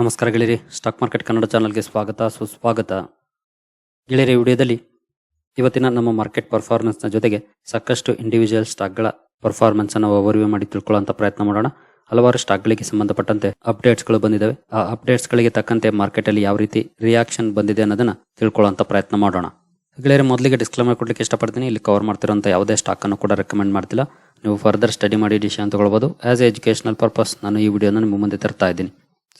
ನಮಸ್ಕಾರ ಗೆಳೆಯರಿ, stock market Kannada ಚಾನಲ್ಗೆ ಸ್ವಾಗತ, ಸುಸ್ವಾಗತ. ಗೆಳೆಯರಿ ವಿಡಿಯೋದಲ್ಲಿ ಇವತ್ತಿನ ನಮ್ಮ ಮಾರ್ಕೆಟ್ ಪರ್ಫಾರ್ಮೆನ್ಸ್ನ ಜೊತೆಗೆ ಸಾಕಷ್ಟು ಇಂಡಿವಿಜುವಲ್ ಸ್ಟಾಕ್ಗಳ ಪರ್ಫಾರ್ಮೆನ್ಸ್ ಅನ್ನು ಓವರ್ವ್ಯೂ ಮಾಡಿ ತಿಳ್ಕೊಳ್ಳುವಂತ ಪ್ರಯತ್ನ ಮಾಡೋಣ. ಹಲವಾರು ಸ್ಟಾಕ್ಗಳಿಗೆ ಸಂಬಂಧಪಟ್ಟಂತೆ ಅಪ್ಡೇಟ್ಸ್ಗಳು ಬಂದಿದ್ದಾವೆ ಆ ಅಪ್ಡೇಟ್ಸ್ಗಳಿಗೆ ತಕ್ಕಂತೆ ಮಾರ್ಕೆಟಲ್ಲಿ ಯಾವ ರೀತಿ ರಿಯಾಕ್ಷನ್ ಬಂದಿದೆ ಅನ್ನೋದನ್ನ ತಿಳ್ಕೊಳ್ಳುವಂತ ಪ್ರಯತ್ನ ಮಾಡೋಣ. ಗೆಳೆಯರು, ಮೊದಲಿಗೆ ಡಿಸ್ಕ್ಲೇಮರ್ ಕೊಡ್ಲಿಕ್ಕೆ ಇಷ್ಟಪಡ್ತೀನಿ. ಇಲ್ಲಿ ಕವರ್ ಮಾಡ್ತಿರೋಂಥ ಯಾವುದೇ ಸ್ಟಾಕ್ ಅನ್ನು ಕೂಡ ರೆಕಮೆಂಡ್ ಮಾಡ್ತಿಲ್ಲ. ನೀವು ಫರ್ದರ್ ಸ್ಟಡಿ ಮಾಡಿ ಡಿಸಿಷನ್ ತಗೊಳ್ಬೋದು. ಆಸ್ ಎ ಎಜುಕೇಶನಲ್ ಪರ್ಪಸ್ ನಾನು ಈ ವಿಡಿಯೋನ ನಿಮ್ಮ ಮುಂದೆ ತರ್ತಾ ಇದ್ದೀನಿ.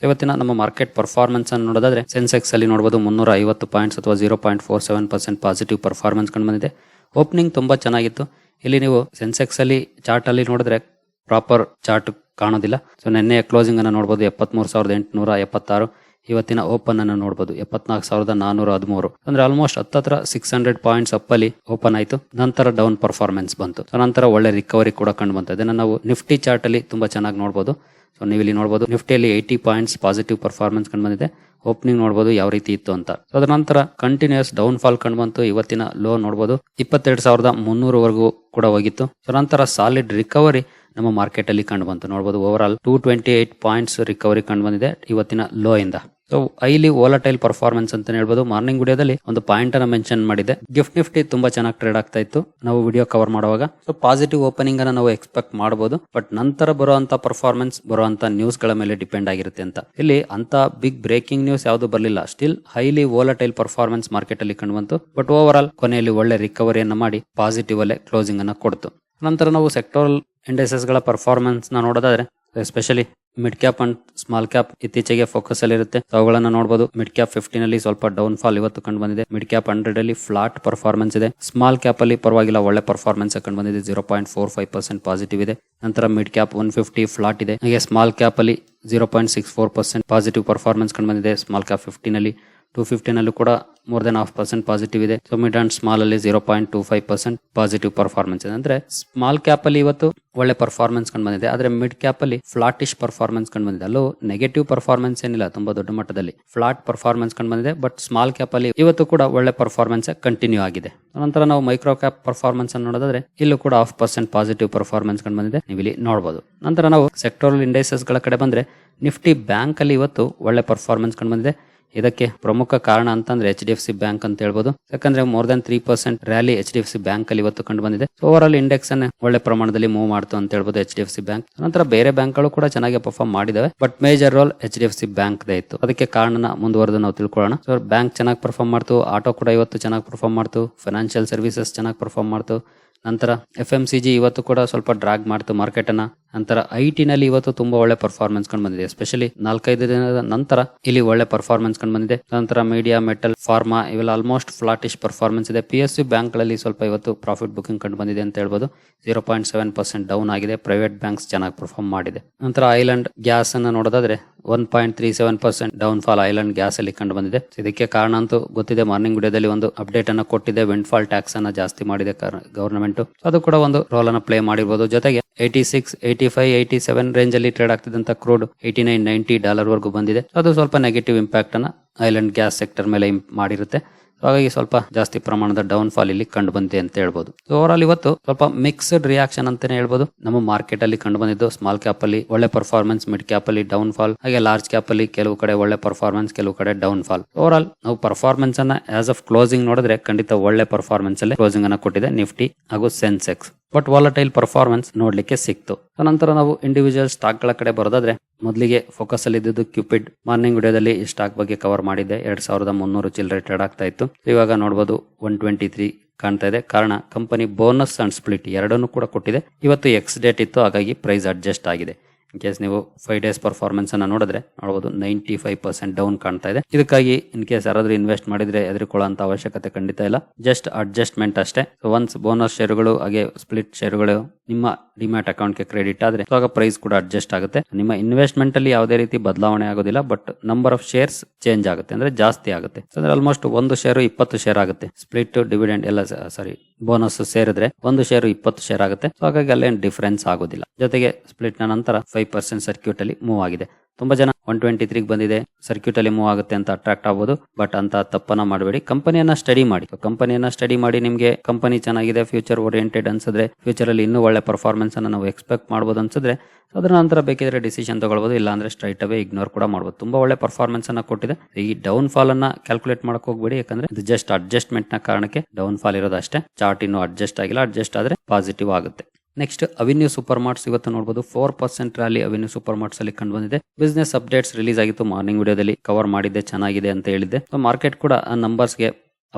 ಇವತ್ತಿನ ನಮ್ಮ ಮಾರ್ಕೆಟ್ ಪರ್ಫಾರ್ಮೆನ್ಸ್ ಅನ್ನು ನೋಡೋದಾದ್ರೆ ಸೆನ್ಸೆಕ್ಸ್ ಅಲ್ಲಿ ನೋಡಬಹುದು ಮುನ್ನೂರ ಐವತ್ತು ಪಾಯಿಂಟ್ಸ್ ಅಥವಾ zero point four seven percent positive performance ಕಂಡು ಬಂದಿದೆ. ಓಪನಿಂಗ್ ತುಂಬಾ ಚೆನ್ನಾಗಿತ್ತು. ಇಲ್ಲಿ ನೀವು ಸೆನ್ಸೆಕ್ಸ್ ಅಲ್ಲಿ ಚಾರ್ಟ್ ಅಲ್ಲಿ ನೋಡಿದ್ರೆ ಪ್ರಾಪರ್ ಚಾರ್ಟ್ ಕಾಣೋದಿಲ್ಲ. ಸೊ ನಿನ್ನೆ ಕ್ಲೋಸಿಂಗ್ ಅನ್ನು ನೋಡಬಹುದು ಎಪ್ಪತ್ಮೂರು ಸಾವಿರದ ಎಂಟುನೂರ ಎಪ್ಪತ್ತಾರು. ಇವತ್ತಿನ ಓಪನ್ ಅನ್ನು ನೋಡಬಹುದು ಎಪ್ಪತ್ನಾಲ್ಕು ಸಾವಿರದ ನಾನೂರ ಹದಿಮೂರು. ಅಂದ್ರೆ ಆಲ್ಮೋಸ್ಟ್ ಹತ್ತತ್ರ ಸಿಕ್ಸ್ ಹಂಡ್ರೆಡ್ ಪಾಯಿಂಟ್ಸ್ ಅಪ್ ಅಲ್ಲಿ ಓಪನ್ ಆಯಿತು. ನಂತರ ಡೌನ್ ಪರ್ಫಾರ್ಮೆನ್ಸ್ ಬಂತು. ನಂತರ ಒಳ್ಳೆ ರಿಕವರಿ ಕೂಡ ಕಂಡು ಬಂತು. ಅದನ್ನ ನಾವು ನಿಫ್ಟಿ ಚಾರ್ಟ್ ಅಲ್ಲಿ ತುಂಬಾ ಚೆನ್ನಾಗಿ ನೋಡಬಹುದು ಸೊ ನೀವು ಇಲ್ಲಿ ನೋಡಬಹುದು ನಿಫ್ಟಿಯಲ್ಲಿ ಏಯ್ಟಿ ಪಾಯಿಂಟ್ಸ್ ಪಾಸಿಟಿವ್ ಪರ್ಫಾರ್ಮೆನ್ಸ್ ಕಂಡು ಬಂದಿದೆ. ಓಪನಿಂಗ್ ನೋಡಬಹುದು ಯಾವ ರೀತಿ ಇತ್ತು ಅಂತ. ಅದರ ನಂತರ ಕಂಟಿನ್ಯೂಸ್ ಡೌನ್ ಫಾಲ್ ಕಂಡು ಬಂತು. ಇವತ್ತಿನ ಲೋ ನೋಡಬಹುದು ಇಪ್ಪತ್ತೆರಡು ಸಾವಿರದ ಮುನ್ನೂರವರೆಗೂ ಕೂಡ ಹೋಗಿತ್ತು. ಸೊ ನಂತರ ಸಾಲಿಡ್ ರಿಕವರಿ ನಮ್ಮ ಮಾರ್ಕೆಟ್ ಅಲ್ಲಿ ಕಂಡು ಬಂತು. ನೋಡಬಹುದು overall two twenty eight points recovery ಕಂಡು ಬಂದಿದೆ ಇವತ್ತಿನ ಲೋ ಇಂದ. ಸೊ ಐಲಿ ವೋಲಟೈಲ್ ಪರ್ಫಾರ್ಮೆನ್ಸ್ ಅಂತ ಹೇಳ್ಬೋದು. ಮಾರ್ನಿಂಗ್ ವಿಡಿಯೋದಲ್ಲಿ ಒಂದು ಪಾಯಿಂಟ್ ಅನ್ನ ಮೆನ್ಷನ್ ಮಾಡಿದೆ. ಗಿಫ್ಟ್ ನಿಫ್ಟಿ ತುಂಬಾ ಚೆನ್ನಾಗಿ ಟ್ರೇಡ್ ಆಗ್ತಾ ಇತ್ತು. ನಾವು ವಿಡಿಯೋ ಕವರ್ ಮಾಡುವಾಗ. ಸೊ ಪಾಸಿಟಿವ್ ಓಪನಿಂಗ್ ಅನ್ನ ನಾವು ಎಕ್ಸ್ಪೆಕ್ಟ್ ಮಾಡಬಹುದು ಬಟ್ ನಂತರ ಬರುವಂತ ಪರ್ಫಾರ್ಮೆನ್ಸ್ ಬರುವಂತ ನ್ಯೂಸ್ಗಳ ಮೇಲೆ ಡಿಪೆಂಡ್ ಆಗಿರುತ್ತೆ ಅಂತ. ಇಲ್ಲಿ ಅಂತ ಬಿಗ್ ಬ್ರೇಕಿಂಗ್ ನ್ಯೂಸ್ ಯಾವುದು ಬರಲಿಲ್ಲ. Still highly volatile performance market ಅಲ್ಲಿ ಕಂಡು ಬಂತು. ಬಟ್ ಓವರ್ ಆಲ್ ಕೊನೆಯಲ್ಲಿ ಒಳ್ಳೆ ರಿಕವರಿಯನ್ನ ಮಾಡಿ ಪಾಸಿಟಿವ್ ಅಲ್ಲೇ ಕ್ಲೋಸಿಂಗ್ ಅನ್ನ ಕೊಡ್ತು. ನಂತರ ನಾವು ಸೆಕ್ಟೋರಲ್ ಇಂಡಸ್ಟ್ರೀಸ್ಗಳ ಪರ್ಫಾರ್ಮೆನ್ಸ್ನ ನೋಡೋದಾದ್ರೆ especially mid cap and small cap ಇತ್ತೀಚೆಗೆ ಫೋಕಸ್ ಅಲ್ಲಿ ಇರುತ್ತೆ. ಅವುಗಳನ್ನ ನೋಡಬಹುದು ಮಿಡ್ ಕ್ಯಾಪ್ ಫಿಫ್ಟೀನ್ ಅಲ್ಲಿ ಸ್ವಲ್ಪ ಡೌನ್ ಫಾಲ್ ಇವತ್ತು ಕಂಡು ಬಂದಿದೆ. ಮಿಡ್ ಕ್ಯಾಪ್ ಹಂಡ್ರೆಡ್ ಅಲ್ಲಿ ಫ್ಲಾಟ್ ಪರ್ಫಾರ್ಮೆನ್ಸ್ ಇದೆ. ಸ್ಮಾಲ್ ಕ್ಯಾಪ್ ಅಲ್ಲಿ ಪರವಾಗಿಲ್ಲ, ಒಳ್ಳೆ ಪರ್ಫಾರ್ಮೆನ್ಸ್ ಕಂಡು ಬಂದಿದೆ. Zero point four five percent positive ಇದೆ. ನಂತರ mid cap one fifty flat ಇದೆ. ಹಾಗೆ ಸ್ಮಾಲ್ ಕ್ಯಾಪ್ ಅಲ್ಲಿ zero point six four percent positive performance ಕಂಡು ಬಂದಿದೆ. ಸ್ಮಾಲ್ ಕ್ಯಾಪ್ ಫಿಫ್ಟೀನ್ ಅಲ್ಲಿ ಟೂ ಫಿಫ್ಟಿನಲ್ಲೂ ಕೂಡ more than half percent positive ಇದೆ. ಸೊ ಮಿಡ್ ಅಂಡ್ ಸ್ಮಾಲ್ ಅಲ್ಲಿ zero point two five percent positive performance ಇದೆ. ಅಂದ್ರೆ ಸ್ಮಾಲ್ ಕ್ಯಾಪ್ ಅಲ್ಲಿ ಇವತ್ತು ಒಳ್ಳೆ ಪರ್ಫಾರ್ಮೆನ್ಸ್ ಕಂಡು ಬಂದಿದೆ. ಆದ್ರೆ ಮಿಡ್ ಕ್ಯಾಪ್ ಅಲ್ಲಿ ಫ್ಲಾಟಿಶ್ ಪರ್ಫಾರ್ಮೆನ್ಸ್ ಕಂಡು ಬಂದಿದೆ. ಅಲ್ಲೂ ನೆಗೆಟಿವ್ ಪರ್ಫಾರ್ಮೆನ್ಸ್ ಏನಿಲ್ಲ, ತುಂಬಾ ದೊಡ್ಡ ಮಟ್ಟದಲ್ಲಿ. ಫ್ಲಾಟ್ ಪರ್ಫಾರ್ಮೆನ್ಸ್ ಕಂಡು ಬಂದಿದೆ ಬಟ್ ಸ್ಮಾಲ್ ಕ್ಯಾಪ್ ಅಲ್ಲಿ ಇವತ್ತು ಕೂಡ ಒಳ್ಳೆ ಪರ್ಫಾರ್ಮೆನ್ಸ್ ಕಂಟಿನ್ಯೂ ಆಗಿದೆ. ನಂತರ ನಾವು ಮೈಕ್ರೋ ಕ್ಯಾಪ್ ಪರ್ಫಾರ್ಮೆನ್ಸ್ ಅನ್ನು ನೋಡೋದಾದ್ರೆ, ಇಲ್ಲೂ ಕೂಡ ಹಾಫ್ ಪರ್ಸೆಂಟ್ ಪಾಸಿಟಿವ್ ಪರ್ಫಾರ್ಮೆನ್ಸ್ ಕಂಡು ಬಂದಿದೆ. ನೀವು ಇಲ್ಲಿ ನೋಡಬಹುದು ನಂತರ ನಾವು ಸೆಕ್ಟೋರಲ್ ಇಂಡೈಸಸ್ಗಳ ಕಡೆ ಬಂದ್ರೆ ನಿಫ್ಟಿ ಬ್ಯಾಂಕ್ ಅಲ್ಲಿ ಇವತ್ತು ಒಳ್ಳೆ ಪರ್ಫಾರ್ಮೆನ್ಸ್ ಕಂಡು ಬಂದಿದೆ. ಇದಕ್ಕೆ ಪ್ರಮುಖ ಕಾರಣ ಅಂತಂದ್ರೆ H D F C bank ಅಂತ ಹೇಳ್ಬೋದು. ಯಾಕಂದ್ರೆ more than three percent rally H D F C bank ಅಲ್ಲಿ ಇವತ್ತು ಕಂಡು ಬಂದಿದೆ ಓವರ್ ಆಲ್ ಇಂಡೆಕ್ಸ್ ಅನ್ನ ಒಳ್ಳೆ ಪ್ರಮಾಣದಲ್ಲಿ ಮೂವ್ ಮಾಡ್ತು ಅಂತ ಹೇಳ್ಬೋದು H D F C bank ನಂತರ ಬೇರೆ ಬ್ಯಾಂಕ್ಗಳು ಕೂಡ ಚೆನ್ನಾಗಿ perform ಮಾಡಿದಾವೆ. But major role H D F C bank ಇತ್ತು. ಅದಕ್ಕೆ ಕಾರಣನ ಮುಂದುವರೆದು ನಾವು ತಿಳ್ಕೊಳ್ಳೋಣ. ಸೊ ಬ್ಯಾಂಕ್ ಚೆನ್ನಾಗಿ ಪರ್ಫಾರ್ಮ್ ಮಾಡ್ತು. ಆಟೋ ಕೂಡ ಇವತ್ತು ಚೆನ್ನಾಗಿ ಪರ್ಫಾರ್ಮ್ ಮಾಡ್ತು. ಫೈನಾನ್ಷಿಯಲ್ ಸರ್ವಿಸಸ್ ಚೆನ್ನಾಗಿ ಪರ್ಫಾರ್ಮ್ ಮಾಡ್ತು. ನಂತರ ಎಫ್ ಎಂ ಸಿ ಜಿ ಇವತ್ತು ಕೂಡ ಸ್ವಲ್ಪ ಡ್ರಾಗ್ ಮಾಡ್ತು ಮಾರ್ಕೆಟ್ ಅನ್ನ. ನಂತರ ಐ ಟಿ ನಲ್ಲಿ ಇವತ್ತು ತುಂಬಾ ಒಳ್ಳೆ ಪರ್ಫಾರ್ಮೆನ್ಸ್ ಕಂಡು ಬಂದಿದೆ. ಎಸ್ಪೆಷಲಿ ನಾಲ್ಕೈದು ದಿನದ ನಂತರ ಇಲ್ಲಿ ಒಳ್ಳೆ ಪರ್ಫಾರ್ಮೆನ್ಸ್ ಕಂಡು ಬಂದಿದೆ. ನಂತರ ಮೀಡಿಯಾ ಮೆಟಲ್ ಫಾರ್ಮಾ ಇವೆಲ್ಲ ಆಲ್ಮೋಸ್ಟ್ ಫ್ಲಾಟಿಶ್ ಪರ್ಫಾರ್ಮೆನ್ಸ್ ಇದೆ. ಪಿ ಎಸ್ ಯು ಬ್ಯಾಂಕ್ಗಳಲ್ಲಿ ಸ್ವಲ್ಪ ಇವತ್ತು ಪ್ರಾಫಿಟ್ ಬುಕಿಂಗ್ ಕಂಡು ಬಂದಿದೆ ಅಂತ ಹೇಳ್ಬೋದು. Zero point seven percent down ಆಗಿದೆ. ಪ್ರೈವೇಟ್ ಬ್ಯಾಂಕ್ಸ್ ಚೆನ್ನಾಗಿ ಪರ್ಫಾರ್ಮ್ ಮಾಡಿದೆ. ನಂತರ ಐಲ್ಯಾಂಡ್ ಗ್ಯಾಸ್ ಅನ್ನ ನೋಡೋದಾದ್ರೆ one point three seven percent down fall oil and gas ಅಲ್ಲಿ ಕಂಡು ಬಂದಿದೆ ಇದಕ್ಕೆ ಕಾರಣ ಅಂತೂ ಗೊತ್ತಿದೆ. ಮಾರ್ನಿಂಗ್ ವಿಡಿಯೋದಲ್ಲಿ ಒಂದು ಅಪ್ಡೇಟ್ ಅನ್ನ ಕೊಟ್ಟಿದೆ. ವಿಂಡ್ ಫಾಲ್ ಟ್ಯಾಕ್ಸ್ ಅನ್ನ ಜಾಸ್ತಿ ಮಾಡಿದೆ ಗವರ್ನಮೆಂಟ್ ಅದು ಕೂಡ ಒಂದು ರೋಲ್ ಅನ್ನ ಪ್ಲೇ ಮಾಡಿರ್ಬೋದು. ಜೊತೆಗೆ eighty six eighty five eighty seven range ಅಲ್ಲಿ trade ಆಗ್ತಿದ್ದಂತ crude eighty nine ninety dollar ವರೆಗೂ ಬಂದಿದೆ. ಅದು ಸ್ವಲ್ಪ ನೆಗೆಟಿವ್ ಇಂಪ್ಯಾಕ್ಟ್ ಅನ್ನ ಐಲ್ಯಾಂಡ್ ಗ್ಯಾಸ್ ಸೆಕ್ಟರ್ ಮೇಲೆ ಮಾಡಿರುತ್ತೆ. ಹಾಗಾಗಿ ಸ್ವಲ್ಪ ಜಾಸ್ತಿ ಪ್ರಮಾಣದ ಡೌನ್ ಫಾಲ್ ಇಲ್ಲಿ ಕಂಡು ಬಂದಿದೆ ಅಂತ ಹೇಳ್ಬೋದು. ಓವರ್ ಆಲ್ ಇವತ್ತು ಸ್ವಲ್ಪ ಮಿಕ್ಸ್ಡ್ ರಿಯಾಕ್ಷನ್ ಅಂತಾನೆ ಹೇಳ್ಬೋದು. ನಮ್ಮ ಮಾರ್ಕೆಟ್ ಅಲ್ಲಿ ಕಂಡು ಬಂದಿದ್ದು ಸ್ಮಾಲ್ ಕ್ಯಾಪ್ ಅಲ್ಲಿ ಒಳ್ಳೆ ಪರ್ಫಾರ್ಮೆನ್ಸ್ ಮಿಡ್ ಕ್ಯಾಪ್ ಅಲ್ಲಿ ಡೌನ್ ಫಾಲ್ ಹಾಗೆ ಲಾರ್ಜ್ ಕ್ಯಾಪ್ ಅಲ್ಲಿ ಕೆಲವು ಕಡೆ ಒಳ್ಳೆ ಪರ್ಫಾರ್ಮೆನ್ಸ್ ಕೆಲವು ಕಡೆ ಡೌನ್ ಫಾಲ್ ಓವರ್ ಆಲ್ ನಾವು ಪರ್ಫಾರ್ಮೆನ್ಸ್ ಅನ್ನ ಆಸ್ ಆಫ್ ಕ್ಲೋಸಿಂಗ್ ನೋಡಿದ್ರೆ ಖಂಡಿತ ಒಳ್ಳೆ ಪರ್ಫಾರ್ಮೆನ್ಸ್ ಅಲ್ಲಿ ಕ್ಲೋಸಿಂಗ್ ಅನ್ನ ಕೊಟ್ಟಿದೆ ನಿಫ್ಟಿ ಹಾಗೂ ಸೆನ್ಸೆಕ್ಸ್ ಬಟ್ ವಾಲಟೈಲ್ ಪರ್ಫಾರ್ಮೆನ್ಸ್ ನೋಡ್ಲಿಕ್ಕೆ ಸಿಕ್ತು. ನಂತರ ನಾವು ಇಂಡಿವಿಜುವಲ್ ಸ್ಟಾಕ್ಗಳ ಕಡೆ ಬರೋದಾದ್ರೆ, ಮೊದಲಿಗೆ ಫೋಕಸ್ ಅಲ್ಲಿ ಇದ್ದಿದ್ದು ಕ್ಯೂಪಿಡ್ ಮಾರ್ನಿಂಗ್ ವಿಡಿಯೋದಲ್ಲಿ ಈ ಸ್ಟಾಕ್ ಬಗ್ಗೆ ಕವರ್ ಮಾಡಿದ್ದೆ. ಎರಡ್ ಸಾವಿರದ ಮುನ್ನೂರು ಚಿಲ್ಲರೆ ಟ್ರೇಡ್ ಆಗ್ತಾ ಇತ್ತು. ಇವಾಗ ನೋಡಬಹುದು ಒನ್ ಟ್ವೆಂಟಿ ತ್ರೀ ಕಾಣ್ತಾ ಇದೆ. ಕಾರಣ ಕಂಪನಿ ಬೋನಸ್ ಅಂಡ್ ಸ್ಪ್ಲಿಟ್ ಎರಡನ್ನೂ ಕೂಡ ಕೊಟ್ಟಿದೆ. ಇವತ್ತು ಎಕ್ಸ್ ಡೇಟ್ ಇತ್ತು, ಹಾಗಾಗಿ ಪ್ರೈಸ್ ಅಡ್ಜಸ್ಟ್ ಆಗಿದೆ. ಇನ್ ಕೇಸ್ ನೀವು ಫೈವ್ ಡೇಸ್ ಪರ್ಫಾರ್ಮೆನ್ಸ್ ಅನ್ನ ನೋಡಿದ್ರೆ ನೋಡಬಹುದು ನೈಂಟಿ ಫೈವ್ ಪರ್ಸೆಂಟ್ ಡೌನ್ ಕಾಣ್ತಾ ಇದೆ. ಇದಕ್ಕಾಗಿ ಇನ್ ಕೇಸ್ ಯಾರಾದ್ರೂ ಇನ್ವೆಸ್ಟ್ ಮಾಡಿದ್ರೆ ಎದುರುಕೊಳ್ಳುವಂತ ಅವಶ್ಯಕತೆ ಖಂಡಿತ ಇಲ್ಲ. ಜಸ್ಟ್ ಅಡ್ಜಸ್ಟ್ಮೆಂಟ್ ಅಷ್ಟೇ. ಒನ್ಸ್ ಬೋನಸ್ ಶೇರುಗಳು ಹಾಗೆ ಸ್ಪ್ಲಿಟ್ ಶೇರುಗಳು ನಿಮ್ಮ ಡಿಮ್ಯಾಟ್ ಅಕೌಂಟ್ಗೆ ಕ್ರೆಡಿಟ್ ಆದ್ರೆ ಆಗ ಪ್ರೈಸ್ ಕೂಡ ಅಡ್ಜಸ್ಟ್ ಆಗುತ್ತೆ. ನಿಮ್ಮ ಇನ್ವೆಸ್ಟ್ಮೆಂಟ್ ಅಲ್ಲಿ ಯಾವುದೇ ರೀತಿ ಬದಲಾವಣೆ ಆಗೋದಿಲ್ಲ but number of shares change ಆಗುತ್ತೆ, ಅಂದ್ರೆ ಜಾಸ್ತಿ ಆಗುತ್ತೆ. ಅಂದ್ರೆ ಆಲ್ಮೋಸ್ಟ್ ಒಂದು ಶೇರು ಇಪ್ಪತ್ತು ಶೇರ್ ಆಗುತ್ತೆ. ಸ್ಪ್ಲಿಟ್ ಡಿವಿಡೆಂಡ್ ಎಲ್ಲ ಸಾರಿ ಬೋನಸ್ ಸೇರಿದ್ರೆ ಒಂದು ಶೇರು ಇಪ್ಪತ್ತು ಶೇರ್ ಆಗುತ್ತೆ. ಸೊ ಹಾಗಾಗಿ ಅಲ್ಲೇನು ಡಿಫರೆನ್ಸ್ ಆಗೋದಿಲ್ಲ. ಜೊತೆಗೆ ಸ್ಪ್ಲಿಟ್ ನಂತರ ಫೈವ್ ಪರ್ಸೆಂಟ್ ಸರ್ಕ್ಯೂಟ್ ಅಲ್ಲಿ ಮೂವ್ ಆಗಿದೆ. ತುಂಬಾ ಜನ ಒನ್ ಟ್ವೆಂಟಿ ತ್ರೀಗೆ ಬಂದಿದೆ. ಸರ್ಕ್ಯೂಟ್ ಅಲ್ಲಿ ಮೂವ್ ಆಗುತ್ತೆ ಅಂತ ಅಟ್ರಾಕ್ಟ್ ಆಗ್ಬೋದು. ಬಟ್ ಅಂತ ತಪ್ಪನ್ನ ಮಾಡಬೇಡಿ. ಕಂಪನಿಯನ್ನ ಸ್ಟಡಿ ಮಾಡಿ. ಕಂಪನಿಯನ್ನ ಸ್ಟಡಿ ಮಾಡಿ ನಿಮಗೆ ಕಂಪನಿ ಚೆನ್ನಾಗಿದೆ ಫ್ಯೂಚರ್ ಓರಿಯೆಂಟೆಡ್ ಅನ್ಸಿದ್ರೆ ಫ್ಯೂಚರ್ ಅಲ್ಲಿ ಇನ್ನೂ ಒಳ್ಳೆ ಪರ್ಫಾರ್ಮೆನ್ಸ್ ಅನ್ನ ನಾವು ಎಕ್ಸ್ಪೆಕ್ಟ್ ಮಾಡಬಹುದು ಅನ್ಸಿದ್ರೆ ಅದರ ನಂತರ ಬೇಕಿದ್ರೆ ಡಿಸಿಷನ್ ತಗೊಳ್ಬಹುದು ಇಲ್ಲ ಅಂದ್ರೆ ಸ್ಟ್ರೈಟ್ ಅವೇ ಇಗ್ನೋರ್ ಕೂಡ ಮಾಡಬಹುದು ತುಂಬಾ ಒಳ್ಳೆ ಪರ್ಫಾರ್ಮೆನ್ಸ್ ಅನ್ನ ಕೊಟ್ಟಿದೆ. ಈ ಡೌನ್ ಫಾಲ್ ಅನ್ನ ಕ್ಯಾಲ್ಕುಲೇಟ್ ಮಾಡಕ್ ಹೋಗ್ಬೇಡಿ. ಯಾಕಂದ್ರೆ ಇದು ಜಸ್ಟ್ ಅಡ್ಜಸ್ಟ್ಮೆಂಟ್ನ ಕಾರಣಕ್ಕೆ ಡೌನ್ ಫಾಲ್ ಇರೋದು ಅಷ್ಟೇ. ಚಾರ್ಟ್ ಇನ್ನು ಅಡ್ಜಸ್ಟ್ ಆಗಿಲ್ಲ. ಅಡ್ಜಸ್ಟ್ ಆದ್ರೆ ಪಾಸಿಟಿವ್ ಆಗುತ್ತೆ. ನೆಕ್ಸ್ಟ್ ಅವಿನ್ಯೂ ಸೂಪರ್ ಮಾರ್ಟ್ಸ್ ಇವತ್ತು ನೋಡಬಹುದು four percent rally Avenue Supermarts ಅಲ್ಲಿ ಕಂಡು ಬಂದಿದೆ ಬಿಸ್ನೆಸ್ ಅಪ್ಡೇಟ್ಸ್ ರಿಲೀಸ್ ಆಗಿತ್ತು ಮಾರ್ನಿಂಗ್ ವಿಡಿಯೋದಲ್ಲಿ ಕವರ್ ಮಾಡಿದ್ದೆ, ಚೆನ್ನಾಗಿದೆ ಅಂತ ಹೇಳಿದ್ದೆ. ಮಾರ್ಕೆಟ್ ಕೂಡ, ಆ ನಂಬರ್ಸ್ಗೆ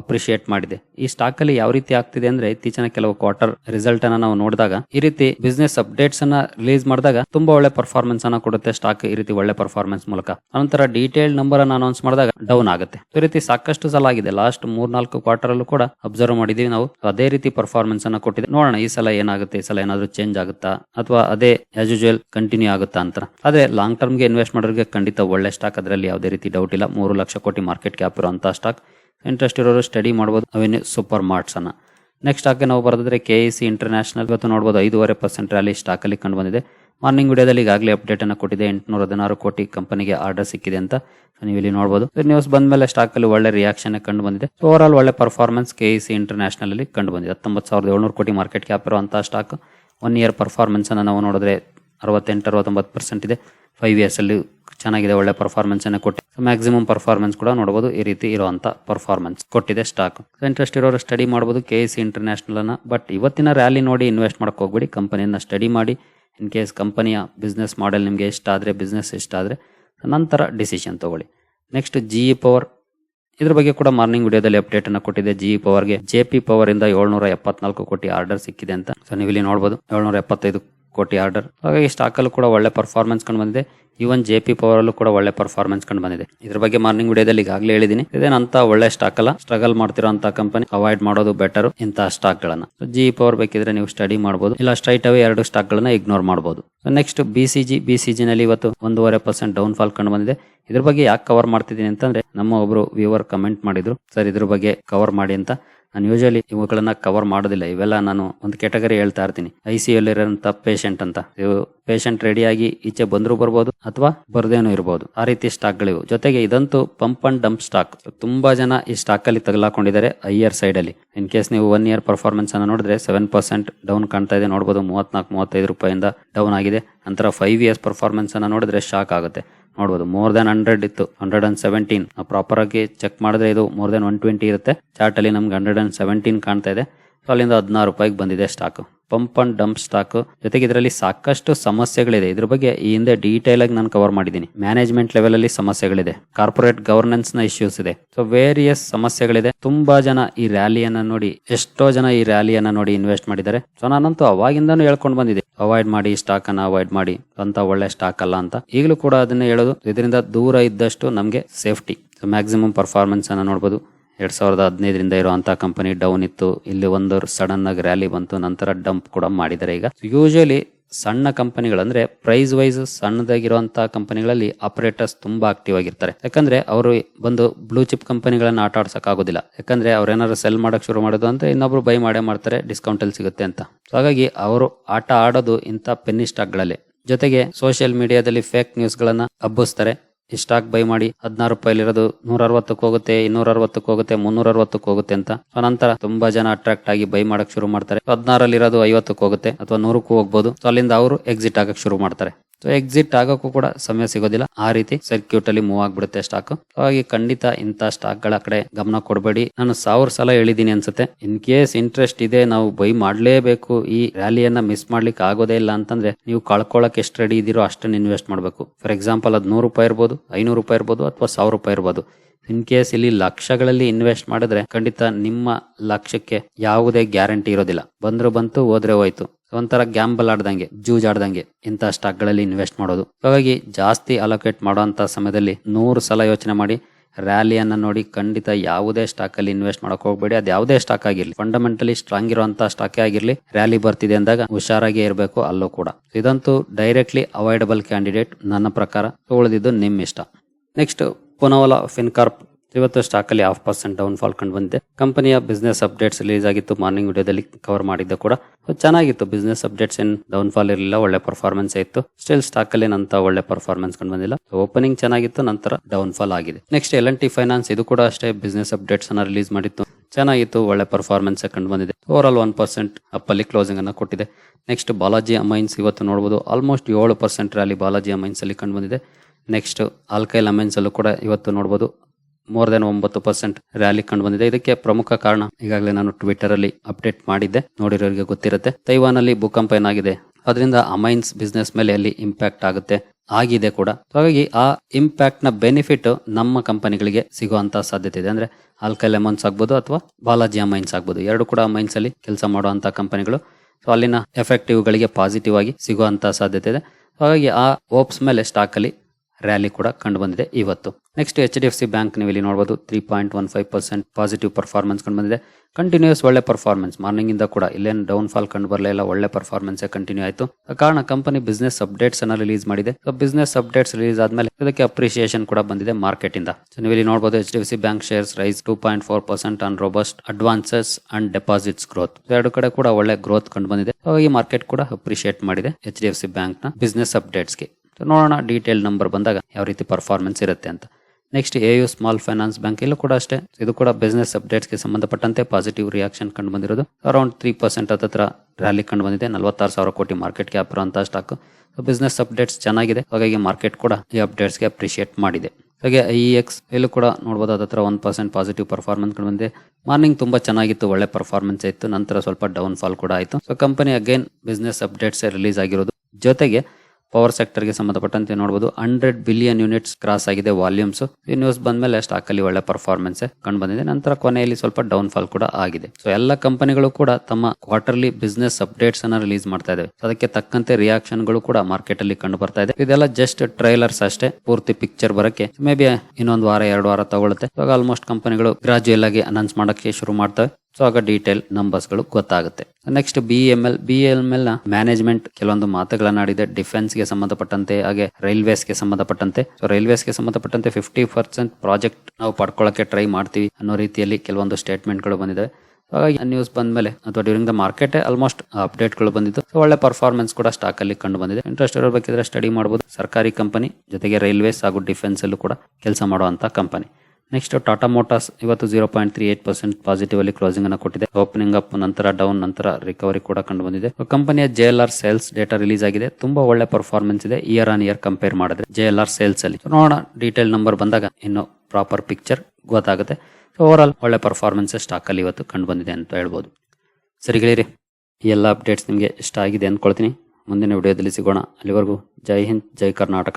ಅಪ್ರಿಶಿಯೇಟ್ ಮಾಡಿದೆ. ಈ ಸ್ಟಾಕ್ ಅಲ್ಲಿ ಯಾವ ರೀತಿ ಆಗ್ತಿದೆ ಅಂದ್ರೆ ಇತ್ತೀಚಿನ ಕೆಲವು ಕ್ವಾರ್ಟರ್ ರಿಸಲ್ಟ್ ಅನ್ನ ನಾವು ನೋಡಿದಾಗ ಈ ರೀತಿ ಬಿಸ್ನೆಸ್ ಅಪ್ಡೇಟ್ಸ್ ಅನ್ನ ರಿಲೀಸ್ ಮಾಡಿದಾಗ ತುಂಬಾ ಒಳ್ಳೆ ಪರ್ಫಾರ್ಮೆನ್ಸ್ ಅನ್ನ ಕೊಡುತ್ತೆ ಸ್ಟಾಕ್ ಈ ರೀತಿ ಒಳ್ಳೆ ಪರ್ಫಾರ್ಮೆನ್ಸ್ ಮೂಲಕ. ಅನಂತರ ಡೀಟೇಲ್ ನಂಬರ್ ಅನ್ನ ಅನೌನ್ಸ್ ಮಾಡಿದಾಗ ಡೌನ್ ಆಗುತ್ತೆ. ಈ ರೀತಿ ಸಾಕಷ್ಟು ಸಲ ಆಗಿದೆ. ಲಾಸ್ಟ್ ಮೂರ್ ನಾಲ್ಕು ಕ್ವಾರ್ಟರ್ ಅಲ್ಲೂ ಕೂಡ ಅಬ್ಸರ್ವ್ ಮಾಡಿದೀವಿ ನಾವು. ಅದೇ ರೀತಿ ಪರ್ಫಾರ್ಮೆನ್ಸ್ ಅನ್ನ ಕೊಟ್ಟಿದೆ. ನೋಡೋಣ, ಈ ಸಲ ಏನಾಗುತ್ತೆ, ಈ ಸಲ ಏನಾದ್ರೂ ಚೇಂಜ್ ಆಗುತ್ತಾ? ಅಥವಾ ಅದೇ ಆಸ್ ಯೂಶುವಲ್ ಕಂಟಿನ್ಯೂ ಆಗುತ್ತಾ ಅಂತ. ಆದ್ರೆ ಲಾಂಗ್ ಟರ್ಮ್ಗೆ ಇನ್ವೆಸ್ಟ್ ಮಾಡೋರಿಗೆ ಖಂಡಿತ ಒಳ್ಳೆ ಸ್ಟಾಕ್ ಅದರಲ್ಲಿ ಯಾವುದೇ ರೀತಿ ಡೌಟ್ ಇಲ್ಲ. ಮೂರು ಲಕ್ಷ ಕೋಟಿ ಮಾರ್ಕೆಟ್ ಕ್ಯಾಪ್ ಇರುವಂತಹ ಸ್ಟಾಕ್ ಇಂಟ್ರೆಸ್ಟ್ ಇರೋರು ಸ್ಟಡಿ ಮಾಡ್ಬೋದು, ಅವೇನು ಸೂಪರ್ ಮಾರ್ಟ್ಸ್ ಅನ್ನ. ನೆಕ್ಸ್ಟ್ ಸ್ಟಾಕ್ ನಾವು ಬರೆದ್ರೆ ಕೆ ಇ ಸಿ ಇಂಟರ್ನ್ಯಾಷನಲ್ ಇವತ್ತು ನೋಡ್ಬೋದು ಐದೂವರೆ ಪರ್ಸೆಂಟ್ ರ್ಯಾಲಿ ಸ್ಟಾಕ್ ಅಲ್ಲಿ ಕಂಡು ಬಂದಿದೆ. ಮಾರ್ನಿಂಗ್ ವಿಡಿಯೋದಲ್ಲಿ ಈಗಾಗಲೇ ಅಪ್ಡೇಟ್ ಅನ್ನು ಕೊಟ್ಟಿದೆ, ಎಂಟುನೂರ ಹದಿನಾರು ಕೋಟಿ ಕಂಪನಿಗೆ ಆರ್ಡರ್ ಸಿಕ್ಕಿದೆ ಅಂತ ನೀವು ಇಲ್ಲಿ ನೋಡಬಹುದು ನ್ಯೂಸ್ ಬಂದ ಮೇಲೆ ಸ್ಟಾಕ್ ಅಲ್ಲಿ ಒಳ್ಳೆ ರಿಯಾಕ್ಷನ್ ಕಂಡು ಬಂದಿದೆ. ಓವರ್ ಆಲ್ ಒಳ್ಳೆ performance K E C international ಅಲ್ಲಿ ಕಂಡು ಬಂದಿದೆ. ಹತ್ತೊಂಬತ್ತು ಸಾವಿರದ ಏಳ್ನೂರು ಕೋಟಿ ಮಾರ್ಕೆಟ್ ಕ್ಯಾಪ್ ಇರುವಂತಹ ಸ್ಟಾಕ್ ಒನ್ ಇಯರ್ ಪರ್ಫಾರ್ಮೆನ್ಸ್ ಅನ್ನು ನಾವು ನೋಡಿದ್ರೆ ಅರವತ್ತೆಂಟು, ಅರವತ್ತೊಂಬತ್ತು ಪರ್ಸೆಂಟ್ ಇದೆ. ಫೈವ್ ಇಯರ್ಸ್ ಅಲ್ಲಿ ಚೆನ್ನಾಗಿದೆ ಒಳ್ಳೆ ಪರ್ಫಾರ್ಮೆನ್ಸ್ ಅನ್ನು ಕೊಟ್ಟು. ಮ್ಯಾಕ್ಸಿಮಮ್ ಪರ್ಫಾರ್ಮೆನ್ಸ್ ಕೂಡ ನೋಡಬಹುದು ಈ ರೀತಿ ಇರುವಂತ ಪರ್ಫಾರ್ಮೆನ್ಸ್ ಕೊಟ್ಟಿದೆ ಸ್ಟಾಕ್ ಇಂಟ್ರೆಸ್ಟ್ ಇರೋರು ಸ್ಟಡಿ ಮಾಡಬಹುದು ಕೆ ಸಿ ಇಂಟರ್ನ್ಯಾಷನಲ್ ಅನ್ನ. ಬಟ್ ಇವತ್ತಿನ ರ್ಯಾಲಿ ನೋಡಿ ಇನ್ವೆಸ್ಟ್ ಮಾಡಕ್ ಹೋಗ್ಬೇಡಿ. ಕಂಪನಿಯನ್ನ ಸ್ಟಡಿ ಮಾಡಿ. ಇನ್ ಕೇಸ್ ಕಂಪನಿಯ ಬಿಸ್ನೆಸ್ ಮಾಡೆಲ್ ನಿಮಗೆ ಇಷ್ಟ ಆದರೆ ಬಿಸ್ನೆಸ್ ಇಷ್ಟ ಆದರೆ, ನಂತರ ಡಿಸಿಷನ್ ತಗೊಳ್ಳಿ. ನೆಕ್ಸ್ಟ್ ಜಿ ಇ ಪವರ್ ಇದ್ರ ಬಗ್ಗೆ ಕೂಡ ಮಾರ್ನಿಂಗ್ ವಿಡಿಯೋದಲ್ಲಿ ಅಪ್ಡೇಟ್ ಅನ್ನು ಕೊಟ್ಟಿದೆ. ಜಿ ಇ ಪವರ್ಗೆ ಜೆ ಪಿ ಪವರ್ ಇಂದ ಏಳ್ನೂರ ಎಪ್ಪತ್ನಾಲ್ಕು ಕೋಟಿ ಆರ್ಡರ್ ಸಿಕ್ಕಿದೆ ಅಂತ. ಸೊ ನೀವು ಇಲ್ಲಿ ನೋಡಬಹುದು ಏಳ್ನೂರ ಎಪ್ಪತ್ತೈದು ಕೋಟಿ ಆರ್ಡರ್ ಹಾಗಾಗಿ ಸ್ಟಾಕ್ ಅಲ್ಲೂ ಕೂಡ ಒಳ್ಳೆ ಪರ್ಫಾರ್ಮೆನ್ಸ್ ಕಂಡು ಬಂದಿದೆ. ಇವನ್ ಜೆ ಪಿ ಪವರ್ ಅಲ್ಲೂ ಕೂಡ ಒಳ್ಳೆ ಪರ್ಫಾರ್ಮೆನ್ಸ್ ಕಂಡು ಬಂದಿದೆ. ಇದ್ರ ಬಗ್ಗೆ ಮಾರ್ನಿಂಗ್ ವಿಡಿಯೋದಲ್ಲಿ ಈಗಾಗಲೇ ಹೇಳಿದೀನಿ ಇದೇನಂತ ಒಳ್ಳೆ ಸ್ಟಾಕ್ ಅಲ್ಲ. ಸ್ಟ್ರಗಲ್ ಮಾಡ್ತಿರೋಂತ ಕಂಪನಿ ಅವಾಯ್ಡ್ ಮಾಡೋದು ಬೆಟರ್ ಇಂತಹ ಸ್ಟಾಕ್ ಗಳನ್ನ. ಜಿ ಪವರ್ ಬೇಕಿದ್ರೆ ನೀವು ಸ್ಟಡಿ ಮಾಡಬಹುದು ಇಲ್ಲ ಸ್ಟ್ರೈಟ್ ಅವೇ ಎರಡು ಸ್ಟಾಕ್ ಗಳನ್ನ ಇಗ್ನೋರ್ ಮಾಡಬಹುದು ನೆಕ್ಸ್ಟ್ ಬಿ ಸಿ ನಲ್ಲಿ ಇವತ್ತು ಒಂದೂವರೆ ಪರ್ಸೆಂಟ್ ಡೌನ್ ಫಾಲ್ ಕಂಡು ಬಂದಿದೆ. ಇದ್ರ ಬಗ್ಗೆ ಯಾಕೆ ಕವರ್ ಮಾಡ್ತಿದ್ದೀನಿ ಅಂತಂದ್ರೆ, ನಮ್ಮ ಒಬ್ರು ವ್ಯೂವರ್ ಕಮೆಂಟ್ ಮಾಡಿದ್ರು. ಸರ್, ಇದ್ರ ಬಗ್ಗೆ ಕವರ್ ಮಾಡಿ ಅಂತ. ನಾನು ಯೂಶಲಿ ಇವುಗಳನ್ನ ಕವರ್ ಮಾಡೋದಿಲ್ಲ. ಇವೆಲ್ಲ ನಾನು ಒಂದು ಕೆಟಗರಿ ಹೇಳ್ತಾ ಇರ್ತೀನಿ. ಐ ಸಿ ಇರೋಂತ ಪೇಷಂಟ್ ಅಂತ. ಇವು ಪೇಷಂಟ್ ರೆಡಿಯಾಗಿ ಈಚೆ ಬಂದರೂ ಬರ್ಬೋದು ಅಥವಾ ಬರದೇನೂ ಇರಬಹುದು ಆ ರೀತಿ ಸ್ಟಾಕ್ಗಳಿವು ಜೊತೆಗೆ ಇದಂತೂ ಪಂಪ್ ಅಂಡ್ ಡಂಪ್ ಸ್ಟಾಕ್ ತುಂಬಾ ಜನ ಈ ಸ್ಟಾಕ್ ಅಲ್ಲಿ ತಗಲಾಕೊಂಡಿದ್ದಾರೆ ಐಯರ್ ಸೈಡ್ ಅಲ್ಲಿ. ಇನ್ ಕೇಸ್ ನೀವು ಒನ್ ಇಯರ್ ಪರ್ಫಾರ್ಮೆನ್ಸ್ ಅನ್ನ ನೋಡಿದ್ರೆ ಸೆವೆನ್ ಪರ್ಸೆಂಟ್ ಡೌನ್ ಕಾಣ್ತಾ ಇದೆ. ನೋಡಬಹುದು ಮೂವತ್ನಾಲ್ಕು, ಮೂವತ್ತೈದು ರೂಪಾಯಿಂದ ಡೌನ್ ಆಗಿದೆ. ನಂತರ ಫೈವ್ ಇಯರ್ಸ್ ಪರ್ಫಾರ್ಮೆನ್ಸ್ ಅನ್ನ ನೋಡಿದ್ರೆ ಶಾಕ್ ಆಗುತ್ತೆ. ನೋಡಬಹುದು ಮೋರ್ ದನ್ ಹಂಡ್ರೆಡ್ ಇತ್ತು. ಹಂಡ್ರೆಡ್ ಅಂಡ್ ಸೆವೆಂಟೀನ್ ಪ್ರಾಪರ್ ಆಗಿ ಚೆಕ್ ಮಾಡಿದ್ರೆ ಇದು ಮೋರ್ ದನ್ ಒನ್ ಟ್ವೆಂಟಿ ಇರುತ್ತೆ. ಚಾರ್ಟ್ ಅಲ್ಲಿ ನಮ್ಗೆ ಹಂಡ್ರೆಡ್ ಅಂಡ್ ಸೆವೆಂಟೀನ್ ಕಾಣ್ತಾ ಇದೆ. ಅಲ್ಲಿಂದ ಹದಿನಾರು ರೂಪಾಯಿಗೆ ಬಂದಿದೆ stock pump and dump stock ಜೊತೆಗೆ ಇದರಲ್ಲಿ ಸಾಕಷ್ಟು ಸಮಸ್ಯೆಗಳಿದೆ. ಇದ್ರ ಬಗ್ಗೆ ಈ ಹಿಂದೆ ಡೀಟೇಲ್ ಆಗಿ ನಾನು ಕವರ್ ಮಾಡಿದ್ದೀನಿ. ಮ್ಯಾನೇಜ್ಮೆಂಟ್ ಲೆವೆಲ್ ಅಲ್ಲಿ ಸಮಸ್ಯೆಗಳಿದೆ. ಕಾರ್ಪೊರೇಟ್ ಗವರ್ನೆನ್ಸ್ನ ಇಶ್ಯೂಸ್ ಇದೆ. ಸೊ ವೇರಿಯಸ್ ಸಮಸ್ಯೆಗಳಿದೆ. ತುಂಬಾ ಜನ ಈ ರ್ಯಾಲಿಯನ್ನ ನೋಡಿ, ಎಷ್ಟೋ ಜನ ಈ ರ್ಯಾಲಿಯನ್ನ ನೋಡಿ ಇನ್ವೆಸ್ಟ್ ಮಾಡಿದ್ದಾರೆ. ಸೊ ನಾನಂತೂ ಅವಾಗಿಂದಾನು ಹೇಳ್ಕೊಂಡು ಬಂದಿದೆ ಅವಾಯ್ಡ್ ಮಾಡಿ ಸ್ಟಾಕ್ ಅನ್ನ ಅವಾಯ್ಡ್ ಮಾಡಿ. ಅಂತ ಒಳ್ಳೆ ಸ್ಟಾಕ್ ಅಲ್ಲ ಅಂತ. ಈಗಲೂ ಕೂಡ ಅದನ್ನ ಹೇಳೋದು. ಇದರಿಂದ ದೂರ ಇದ್ದಷ್ಟು ನಮಗೆ ಸೇಫ್ಟಿ ಮ್ಯಾಕ್ಸಿಮಮ್ ಪರ್ಫಾರ್ಮೆನ್ಸ್ ಅನ್ನ ನೋಡಬಹುದು ಎರಡ್ ಸಾವಿರದ ಹದಿನೈದರಿಂದ ಇರುವಂತಹ ಕಂಪನಿ ಡೌನ್ ಇತ್ತು. ಇಲ್ಲಿ ಒಂದು ಸಡನ್ ಆಗಿ ರ್ಯಾಲಿ ಬಂತು. ನಂತರ ಡಂಪ್ ಕೂಡ ಮಾಡಿದ್ದಾರೆ ಈಗ. ಯೂಶಲಿ ಸಣ್ಣ ಕಂಪನಿಗಳಂದ್ರೆ ಪ್ರೈಸ್ ವೈಸ್ ಸಣ್ಣದಾಗಿರುವಂತಹ ಕಂಪನಿಗಳಲ್ಲಿ ಆಪರೇಟರ್ಸ್ ತುಂಬಾ ಆಕ್ಟಿವ್ ಆಗಿರ್ತಾರೆ. ಯಾಕಂದ್ರೆ ಅವರು ಬಂದು ಬ್ಲೂ ಚಿಪ್ ಕಂಪನಿಗಳನ್ನ ಆಟ ಆಗೋದಿಲ್ಲ. ಯಾಕಂದ್ರೆ ಅವ್ರು ಏನಾದ್ರು ಸೆಲ್ ಮಾಡಕ್ ಶುರು ಮಾಡೋದು ಅಂದ್ರೆ ಇನ್ನೊಬ್ರು ಬೈ ಮಾಡೇ ಮಾಡ್ತಾರೆ ಡಿಸ್ಕೌಂಟ್ ಅಲ್ಲಿ ಸಿಗುತ್ತೆ ಅಂತ. ಸೊ ಹಾಗಾಗಿ ಅವರು ಆಟ ಆಡೋದು ಇಂಥ ಪೆನ್ನಿ ಸ್ಟಾಕ್ಗಳಲ್ಲಿ. ಜೊತೆಗೆ ಸೋಷಿಯಲ್ ಮೀಡಿಯಾದಲ್ಲಿ ಫೇಕ್ ನ್ಯೂಸ್ ಗಳನ್ನ ಹಬ್ಬಿಸ್ತಾರೆ. ಈ ಸ್ಟಾಕ್ ಬೈ ಮಾಡಿ ಹದಿನಾರು ರೂಪಾಯಿ ಇರೋದು ನೂರ ಅರವತ್ತಕ್ಕೆ ಹೋಗುತ್ತೆ ಇನ್ನೂರ ಅರವತ್ತಕ್ಕೆ ಹೋಗುತ್ತೆ ಮುನ್ನೂರ ಅರವತ್ತಕ್ಕೆ ಹೋಗುತ್ತೆ ಅಂತ. ಸೊ ನಂತರ ತುಂಬಾ ಜನ ಅಟ್ರಾಕ್ಟ್ ಆಗಿ ಬೈ ಮಾಡಕ್ ಶುರು ಮಾಡ್ತಾರೆ. ಹದಿನಾರಲ್ಲಿ ಇರೋದು ಐವತ್ತಕ್ಕೆ ಹೋಗುತ್ತೆ ಅಥವಾ ನೂರಕ್ಕೂ ಹೋಗ್ಬೋದು. ಸೊ ಅಲ್ಲಿಂದ ಅವರು ಎಕ್ಸಿಟ್ ಆಗಕ್ ಶುರು ಮಾಡ್ತಾರೆ. ಸೊ ಎಕ್ಸಿಟ್ ಆಗೋಕ್ಕೂ ಕೂಡ ಸಮಯ ಸಿಗೋದಿಲ್ಲ. ಆ ರೀತಿ ಸರ್ಕ್ಯೂಟ್ ಅಲ್ಲಿ ಮೂವ್ ಆಗ್ಬಿಡುತ್ತೆ ಸ್ಟಾಕ್ ಹಾಗಾಗಿ ಖಂಡಿತ ಇಂಥ ಸ್ಟಾಕ್ಗಳ ಕಡೆ ಗಮನ ಕೊಡಬೇಡಿ. ನಾನು ಸಾವಿರ ಸಲ ಹೇಳಿದೀನಿ ಅನ್ಸುತ್ತೆ. ಇನ್ ಕೇಸ್ ಇಂಟ್ರೆಸ್ಟ್ ಇದೆ, ನಾವು ಬೈ ಮಾಡಲೇಬೇಕು. ಈ ರ್ಯಾಲಿಯನ್ನ ಮಿಸ್ ಮಾಡ್ಲಿಕ್ಕೆ ಆಗೋದೇ ಇಲ್ಲ ಅಂತಂದ್ರೆ ನೀವು ಕಳ್ಕೊಳಕ್ ಎಷ್ಟು ರೆಡಿ ಇದೀರೋ ಅಷ್ಟನ್ನ ಇನ್ವೆಸ್ಟ್ ಮಾಡಬೇಕು. ಫಾರ್ ಎಕ್ಸಾಂಪಲ್ ಅದು ನೂರು ರೂಪಾಯಿ ಇರ್ಬೋದು, ಐನೂರು ರೂಪಾಯಿ ಇರ್ಬೋದು ಅಥವಾ ಸಾವಿರ ರೂಪಾಯಿ ಇರ್ಬೋದು. ಇನ್ ಕೇಸ್ ಇಲ್ಲಿ ಲಕ್ಷಗಳಲ್ಲಿ ಇನ್ವೆಸ್ಟ್ ಮಾಡಿದ್ರೆ ಖಂಡಿತ ನಿಮ್ಮ ಲಕ್ಷ್ಯಕ್ಕೆ ಯಾವುದೇ ಗ್ಯಾರಂಟಿ ಇರೋದಿಲ್ಲ. ಬಂದ್ರು ಬಂತು, ಹೋದ್ರೆ ಹೋಯ್ತು. ಒಂಥರ ಗ್ಯಾಂಬಲ್ ಆಡ್ದಂಗೆ, ಜೂಜ್ ಆಡ್ದಂಗೆ ಇಂಥ ಸ್ಟಾಕ್ಗಳಲ್ಲಿ ಇನ್ವೆಸ್ಟ್ ಮಾಡೋದು. ಹಾಗಾಗಿ ಜಾಸ್ತಿ ಅಲೋಕೇಟ್ ಮಾಡುವಂತ ಸಮಯದಲ್ಲಿ ನೂರು ಸಲ ಯೋಚನೆ ಮಾಡಿ ರ್ಯಾಲಿಯನ್ನು ನೋಡಿ ಖಂಡಿತ ಯಾವುದೇ ಸ್ಟಾಕ್ ಅಲ್ಲಿ ಇನ್ವೆಸ್ಟ್ ಮಾಡಕ್ ಹೋಗಬೇಡಿ. ಅದು ಯಾವುದೇ ಸ್ಟಾಕ್ ಆಗಿರಲಿ ಫಂಡಮೆಂಟಲಿ ಸ್ಟ್ರಾಂಗ್ ಇರುವಂತಹ ಸ್ಟಾಕ್ ಆಗಿರಲಿ ರ್ಯಾಲಿ ಬರ್ತಿದೆ ಅಂದಾಗ ಹುಷಾರಾಗಿ ಇರಬೇಕು ಅಲ್ಲೂ ಕೂಡ. ಇದಂತೂ ಡೈರೆಕ್ಟ್ಲಿ ಅವಾಯ್ಡಬಲ್ ಕ್ಯಾಂಡಿಡೇಟ್ ನನ್ನ ಪ್ರಕಾರ ಉಳಿದಿದ್ದು ನಿಮ್ಮ ಇಷ್ಟ ನೆಕ್ಸ್ಟ್ ಪುನವಲ ಫಿನ್ಕಾರ್ಪ್ ಇವತ್ತು ಸ್ಟಾಕ್ ಅಲ್ಲಿ ಹಾಫ್ ಪರ್ಸೆಂಟ್ ಡೌನ್ ಫಾಲ್ ಕಂಡು ಬಂದಿದೆ. ಕಂಪನಿಯ ಬಿಸ್ನೆಸ್ ಅಪ್ಡೇಟ್ಸ್ ರಿಲೀಸ್ ಆಗಿತ್ತು. ಮಾರ್ನಿಂಗ್ ವಿಡಿಯೋದಲ್ಲಿ ಕವರ್ ಮಾಡಿದ್ದೆ ಕೂಡ. ಚೆನ್ನಾಗಿತ್ತು. ಬಿಸ್ನೆಸ್ ಅಪ್ಡೇಟ್ಸ್ ಏನ್ ಡೌನ್ ಫಾಲ್ ಇರಲಿಲ್ಲ. ಒಳ್ಳೆ ಪರ್ಫಾರ್ಮೆನ್ಸ್ ಇತ್ತು. ಸ್ಟಿಲ್ ಸ್ಟಾಕ್ ಅಲ್ಲಿ ನಂತ ಒಳ್ಳೆ ಪರ್ಫಾರ್ಮೆನ್ಸ್ ಕಂಡು ಬಂದಿಲ್ಲ. ಓಪನಿಂಗ್ ಚೆನ್ನಾಗಿತ್ತು. ನಂತರ ಡೌನ್ ಫಾಲ್ ಆಗಿದೆ ನೆಕ್ಸ್ಟ್ ಎಲ್ ಟಿ ಫೈನಾನ್ಸ್ ಇದು ಕೂಡ ಅಷ್ಟೇ ಬಿಸ್ನೆಸ್ ಅಪ್ಡೇಟ್ಸ್ ಅನ್ನ ರಿಲೀಸ್ ಮಾಡಿತ್ತು. ಚೆನ್ನಾಗಿತ್ತು. ಒಳ್ಳೆ ಪರ್ಫಾರ್ಮೆನ್ಸ್ ಕಂಡು ಬಂದಿದೆ. ಓವರ್ ಆಲ್ ಒನ್ ಪರ್ಸೆಂಟ್ ಅಪ್ಪಲ್ಲಿ ಕ್ಲೋಸಿಂಗ್ ಅನ್ನ ಕೊಟ್ಟಿದೆ. ನೆಕ್ಸ್ಟ್ ಬಾಲಾಜಿ ಅಮೈನ್ಸ್ ಇವತ್ತು ನೋಡಬಹುದು ಆಲ್ಮೋಸ್ಟ್ ಏಳು ಪರ್ಸೆಂಟ್ ರ್ಯಾಲಿ ಬಾಲಾಜಿ ಅಮೈನ್ಸ್ ಅಲ್ಲಿ ಕಂಡು ಬಂದಿದೆ. ನೆಕ್ಸ್ಟ್ ಆಲ್ಕೈಲ್ ಅಮೈನ್ಸ್ ಅಲ್ಲೂ ಕೂಡ ಇವತ್ತು ನೋಡಬಹುದು ಮೋರ್ ದೆನ್ ಒಂಬತ್ತು ಪರ್ಸೆಂಟ್ ರ್ಯಾಲಿ ಕಂಡು ಬಂದಿದೆ ಇದಕ್ಕೆ ಪ್ರಮುಖ ಕಾರಣ ಈಗಾಗಲೇ ನಾನು ಟ್ವಿಟರ್ ಅಲ್ಲಿ ಅಪ್ಡೇಟ್ ಮಾಡಿದ್ದೆ. ನೋಡಿರೋರಿಗೆ ಗೊತ್ತಿರುತ್ತೆ. ತೈವಾನ್ ಅಲ್ಲಿ ಭೂಕಂಪ ಏನಾಗಿದೆ? ಅದರಿಂದ ಅಮೈನ್ಸ್ ಬಿಸ್ನೆಸ್ ಮೇಲೆ ಅಲ್ಲಿ ಇಂಪ್ಯಾಕ್ಟ್ ಆಗುತ್ತೆ. ಆಗಿದೆ ಕೂಡ. ಹಾಗಾಗಿ ಆ ಇಂಪ್ಯಾಕ್ಟ್ನ ಬೆನಿಫಿಟ್ ನಮ್ಮ ಕಂಪನಿಗಳಿಗೆ ಸಿಗುವಂತ ಸಾಧ್ಯತೆ ಇದೆ. ಅಂದ್ರೆ ಆಲ್ಕೈಲ್ ಅಮೈನ್ಸ್ ಆಗ್ಬೋದು ಅಥವಾ ಬಾಲಾಜಿ ಅಮೈನ್ಸ್ ಆಗ್ಬೋದು. ಎರಡು ಕೂಡ ಅಮೈನ್ಸ್ ಅಲ್ಲಿ ಕೆಲಸ ಮಾಡುವಂತ ಕಂಪನಿಗಳು ಸೊ ಅಲ್ಲಿನ ಎಫೆಕ್ಟಿವ್ ಗಳಿಗೆ ಪಾಸಿಟಿವ್ ಆಗಿ ಸಿಗುವಂತ ಸಾಧ್ಯತೆ ಇದೆ. ಹಾಗಾಗಿ ಆ ಓಪ್ಸ್ ಮೇಲೆ ಸ್ಟಾಕ್ ಅಲ್ಲಿ ರ್ಯಾಲಿ ಕೂಡ ಕಂಡು ಬಂದಿದೆ ಇವತ್ತು. Next H D F C bank ನೀವು ಇಲ್ಲಿ ನೋಡಬಹುದು three point one five percent positive performance ಕಂಡು ಬಂದಿದೆ ಕಂಟಿನ್ಯೂಸ್ ಒಳ್ಳೆ ಪರ್ಫಾರ್ಮೆನ್ಸ್ ಮಾರ್ನಿಂಗ್ ಇಂದ ಕೂಡ ಇಲ್ಲೇನು ಡೌನ್ ಫಾಲ್ ಕಂಡು ಬರಲಿಲ್ಲ ಒಳ್ಳೆ ಪರ್ಫಾರ್ಮೆನ್ಸ್ ಕಂಟಿನ್ಯೂ ಆಯಿತು. ಕಾರಣ ಕಂಪನಿ ಬಿಸ್ನೆಸ್ ಅಪ್ಡೇಟ್ಸ್ ಅನ್ನ ರಿಲೀಸ್ ಮಾಡಿದೆ. ಸೊ ಬಿಸ್ನೆಸ್ ಅಪ್ಡೇಟ್ಸ್ ರಿಲೀಸ್ ಆದ್ಮೇಲೆ ಇದಕ್ಕೆ ಅಪ್ರಿಸಿಯೇಷನ್ ಕೂಡ ಬಂದಿದೆ ಮಾರ್ಕೆಟ್ ಇಂದ. ಸೊ ನೀವು ಇಲ್ಲಿ ನೋಡಬಹುದು H D F C bank shares rise two point four percent on robust advances and deposits growth ಎರಡು ಕಡೆ ಕೂಡ ಒಳ್ಳೆ ಗ್ರೋತ್ ಕಂಡು ಬಂದಿದೆ ಹಾಗಾಗಿ ಮಾರ್ಕೆಟ್ ಕೂಡ ಅಪ್ರಿಶಿಯೇಟ್ ಮಾಡಿದೆ ಎಚ್ ಡಿ ಎಫ್ ಸಿ ಬ್ಯಾಂಕ್ನ ಬಿಸ್ನೆಸ್ ಅಪ್ಡೇಟ್ಸ್ಗೆ ಸೊ ನೋಡೋಣ ಡೀಟೇಲ್ ನಂಬರ್ ಬಂದಾಗ ಯಾವ ರೀತಿ ಪರ್ಫಾರ್ಮೆನ್ಸ್ ಇರುತ್ತೆ ಅಂತ. Next A U small finance bank ಇಲ್ಲೂ ಕೂಡ ಅಷ್ಟೇ. ಇದು ಕೂಡ ಬಿಸ್ನೆಸ್ ಅಪ್ಡೇಟ್ಸ್ಗೆ ಸಂಬಂಧಪಟ್ಟಂತೆ ಪಾಸಿಟಿವ್ ರಿಯಾಕ್ಷನ್ ಕಂಡು ಬಂದಿರೋದು. ಅರೌಂಡ್ ತ್ರೀ ಪರ್ಸೆಂಟ್ ಹತ್ರ ರ್ಯಾಲಿ ಕಂಡು ಬಂದಿದೆ. ನಲವತ್ತಾರು ಸಾವಿರ ಕೋಟಿ ಮಾರ್ಕೆಟ್ ಕ್ಯಾಪ್ ಇರುವಂತಹ ಸ್ಟಾಕ್ ಬಿಸ್ನೆಸ್ ಅಪ್ಡೇಟ್ಸ್ ಚೆನ್ನಾಗಿದೆ. ಹಾಗಾಗಿ ಮಾರ್ಕೆಟ್ ಕೂಡ ಈ ಅಪ್ಡೇಟ್ಸ್ಗೆ ಅಪ್ರಿಷಿಯೇಟ್ ಮಾಡಿದೆ. ಹಾಗೆ ಐ ಎಕ್ಸ್ ಇಲ್ಲೂ ಕೂಡ ನೋಡಬಹುದು ಅದತ್ರ ಒನ್ ಪರ್ಸೆಂಟ್ ಪಾಸಿಟಿವ್ ಪರ್ಫಾರ್ಮೆನ್ಸ್ ಕಂಡು ಬಂದಿದೆ. ಮಾರ್ನಿಂಗ್ ತುಂಬಾ ಚೆನ್ನಾಗಿತ್ತು. ಒಳ್ಳೆ ಪರ್ಫಾರ್ಮೆನ್ಸ್ ಇತ್ತು. ನಂತರ ಸ್ವಲ್ಪ ಡೌನ್ ಫಾಲ್ ಕೂಡ ಆಯಿತು. So company again business updates release ಆಗಿರೋದು. ಜೊತೆಗೆ ಪವರ್ ಸೆಕ್ಟರ್ಗೆ ಸಂಬಂಧಪಟ್ಟಂತೆ ನೋಡಬಹುದು ಹಂಡ್ರೆಡ್ ಬಿಲಿಯನ್ ಯೂನಿಟ್ಸ್ ಕ್ರಾಸ್ ಆಗಿದೆ ವಾಲ್ಯೂಮ್ಸ್. ಈ ನ್ಯೂಸ್ ಬಂದ್ಮೇಲೆ ಸ್ಟಾಕ್ ಅಲ್ಲಿ ಒಳ್ಳೆ ಪರ್ಫಾರ್ಮೆನ್ಸ್ ಕಂಡು ಬಂದಿದೆ. ನಂತರ ಕೊನೆಯಲ್ಲಿ ಸ್ವಲ್ಪ ಡೌನ್ ಫಾಲ್ ಕೂಡ ಆಗಿದೆ. ಸೊ ಎಲ್ಲ ಕಂಪನಿಗಳು ಕೂಡ ತಮ್ಮ ಕ್ವಾರ್ಟರ್ಲಿ ಬಿಸ್ನೆಸ್ ಅಪ್ಡೇಟ್ಸ್ ಅನ್ನ ರಿಲೀಸ್ ಮಾಡ್ತಾ ಇದಾವೆ. ಅದಕ್ಕೆ ತಕ್ಕಂತೆ ರಿಯಾಕ್ಷನ್ಗಳು ಕೂಡ ಮಾರ್ಕೆಟ್ ಅಲ್ಲಿ ಕಂಡು ಬರ್ತಾ ಇದೆ. ಇದೆಲ್ಲ ಜಸ್ಟ್ ಟ್ರೈಲರ್ಸ್ ಅಷ್ಟೇ. ಪೂರ್ತಿ ಪಿಕ್ಚರ್ ಬರಕ್ಕೆ ಮೇ ಬಿ ಇನ್ನೊಂದು ವಾರ, ಎರಡು ವಾರ ತಗೊಳುತ್ತೆ. ಇವಾಗ ಆಲ್ಮೋಸ್ಟ್ ಕಂಪನಿಗಳು ಗ್ರಾಜುಯಲ್ ಆಗಿ ಅನೌನ್ಸ್ ಮಾಡಕ್ಕೆ ಶುರು ಮಾಡ್ತವೆ. ಸೊ ಆಗ ಡೀಟೇಲ್ ನಂಬರ್ಸ್ಗಳು ಗೊತ್ತಾಗುತ್ತೆ. Next B M L B ಎಲ್ನ management ಕೆಲವೊಂದು ಮಾತುಗಳನ್ನ ಆಡಿದೆ ಡಿಫೆನ್ಸ್ಗೆ ಸಂಬಂಧಪಟ್ಟಂತೆ, ಹಾಗೆ ರೈಲ್ವೇಸ್ಗೆ ಸಂಬಂಧಪಟ್ಟಂತೆ. ಸೊ ರೈಲ್ವೇಸ್ಗೆ ಸಂಬಂಧಪಟ್ಟಂತೆ ಫಿಫ್ಟಿ ಪರ್ಸೆಂಟ್ ಪ್ರಾಜೆಕ್ಟ್ ನಾವು ಪಡ್ಕೊಳ್ಳೋಕೆ ಟ್ರೈ ಮಾಡ್ತೀವಿ ಅನ್ನೋ ರೀತಿಯಲ್ಲಿ ಕೆಲವೊಂದು ಸ್ಟೇಟ್ಮೆಂಟ್ಗಳು ಬಂದಿದೆ. ಹಾಗಾಗಿ ನ್ಯೂಸ್ ಬಂದ ಮೇಲೆ ಅಥವಾ ಡ್ಯೂರಿಂಗ್ ದ ಮಾರ್ಕೆಟ್ ಆಲ್ಮೋಸ್ಟ್ ಅಪ್ಡೇಟ್ಗಳು ಬಂದಿದ್ದು. ಒಳ್ಳೆ ಪರ್ಫಾರ್ಮೆನ್ಸ್ ಕೂಡ ಸ್ಟಾಕ್ ಅಲ್ಲಿ ಕಂಡು ಬಂದಿದೆ. ಇಂಟ್ರೆಸ್ಟ್ ಇರಬೇಕಿದ್ರೆ ಸ್ಟಡಿ ಮಾಡಬಹುದು ಸರ್ಕಾರಿ ಕಂಪನಿ ಜೊತೆಗೆ ರೈಲ್ವೇಸ್ ಹಾಗೂ ಡಿಫೆನ್ಸ್ ಅಲ್ಲೂ ಕೂಡ ಕೆಲಸ ಮಾಡುವಂತ ಕಂಪನಿ ನೆಕ್ಸ್ಟ್ ಟಾಟಾ ಮೋಟಾರ್ಸ್ ಇವತ್ತು zero point three eight percent positive ಅಲ್ಲಿ ಕ್ಲೋಸಿಂಗ್ ಅನ್ನು ಕೊಟ್ಟಿದೆ. ಓಪನಿಂಗ್ ಅಪ್ ನಂತರ ಡೌನ್ ನಂತರ ರಿಕವರಿ ಕೂಡ ಕಂಡು ಬಂದಿದೆ ಕಂಪನಿಯ J L R sales data release ಆಗಿದೆ. ತುಂಬಾ ಒಳ್ಳೆ ಪರ್ಫಾರ್ಮೆನ್ಸ್ ಇದೆ ಇಯರ್ ಆನ್ ಇಯರ್ ಕಂಪೇರ್ ಮಾಡಿದ್ರೆ ಜೆ ಎಲ್ ಆರ್ ಸೇಲ್ಸ್ ಅಲ್ಲಿ. ನೋಡೋಣ ಡೀಟೇಲ್ ನಂಬರ್ ಬಂದಾಗ ಇನ್ನು ಪ್ರಾಪರ್ ಪಿಕ್ಚರ್ ಗೊತ್ತಾಗುತ್ತೆ. ಓವರ್ ಆಲ್ ಒಳ್ಳೆ ಪರ್ಫಾರ್ಮೆನ್ಸ್ ಸ್ಟಾಕ್ ಅಲ್ಲಿ ಇವತ್ತು ಕಂಡು ಬಂದಿದೆ ಅಂತ ಹೇಳ್ಬೋದು. ಸರಿ ಗೆಳೆಯರಿ, ಈ ಎಲ್ಲ ಅಪ್ಡೇಟ್ಸ್ ನಿಮಗೆ ಇಷ್ಟ ಆಗಿದೆ ಅಂದ್ಕೊಳ್ತೀನಿ ಮುಂದಿನ ವಿಡಿಯೋದಲ್ಲಿ ಸಿಗೋಣ. ಅಲ್ಲಿವರೆಗೂ ಜೈ ಹಿಂದ್, ಜೈ ಕರ್ನಾಟಕ.